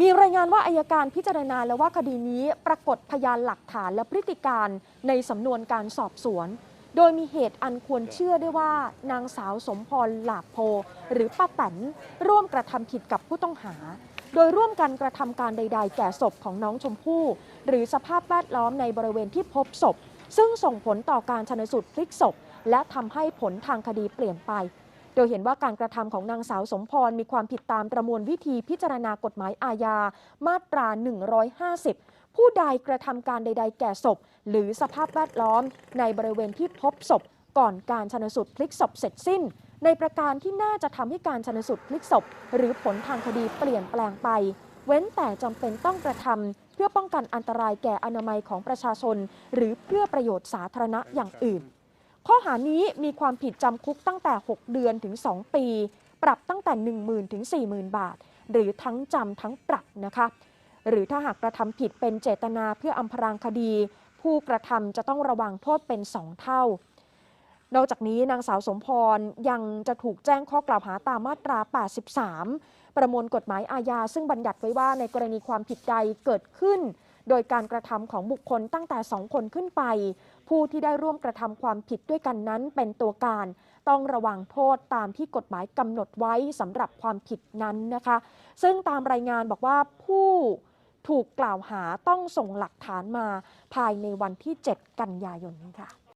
มีรายงานว่าอายการพิจารณาแล้วว่าคดีนี้ปรากฏพยานหลักฐานและพฤติการในสำนวนการสอบสวน โดยมีเหตุอันควรเชื่อได้ว่า นางสาวสมพรหลาโพ หรือป้าแตนร่วมกระทำผิดกับผู้ต้องหา โดยร่วมกันกระทำการใด ๆ แก่ศพของน้องชมพู่หรือสภาพแวดล้อมในบริเวณที่พบศพ ซึ่งส่งผลต่อการชนสูตรพลิกศพและทำให้ผลทางคดีเปลี่ยนไป โดยเห็นว่าการกระทำของนางสาวสมพรมีความผิดตามประมวลวิธีพิจารณากฎหมายอาญา มาตรา 150 ผู้ใดกระทำการใด ๆ แก่ศพ หรือสภาพแวดล้อม ในบริเวณที่พบศพ ก่อนการชนสูตรพลิกศพเสร็จสิ้น ในประการที่น่าจะทำให้การชนสูตรพลิกศพ หรือผลทางคดีเปลี่ยนแปลงไป เว้นแต่จำเป็นต้องกระทำเพื่อป้องกันอันตรายแก่อนามัยของประชาชน หรือเพื่อประโยชน์สาธารณะอย่างอื่น ข้อหานี้มีความผิดจำคุกตั้งแต่ 6 เดือนถึง 2 ปี ปรับตั้งแต่ 10,000 ถึง 40,000 บาท หรือทั้งจำทั้งปรับนะคะ หรือถ้าหากกระทำผิดเป็นเจตนาเพื่ออำพรางคดี ผู้กระทำจะต้องระวังโทษเป็น 2 เท่า นอกจากนี้นางสาวสมพรยังจะถูกแจ้งข้อกล่าวหาตามมาตรา 83 ประมวลกฎหมายอาญาซึ่งบัญญัติไว้ว่าในกรณีความผิดใดเกิดขึ้น โดยการกระทำของบุคคลตั้งแต่ 2 คนขึ้นไป ผู้ที่ได้ร่วมกระทำความผิดด้วยกันนั้นเป็นตัวการ ต้องระวังโทษตามที่กฎหมายกำหนดไว้สำหรับความผิดนั้นนะคะ ซึ่งตามรายงานบอกว่าผู้ถูกกล่าวหาต้องส่งหลักฐานมาภายในวันที่ 7 กันยายนนี้ค่ะ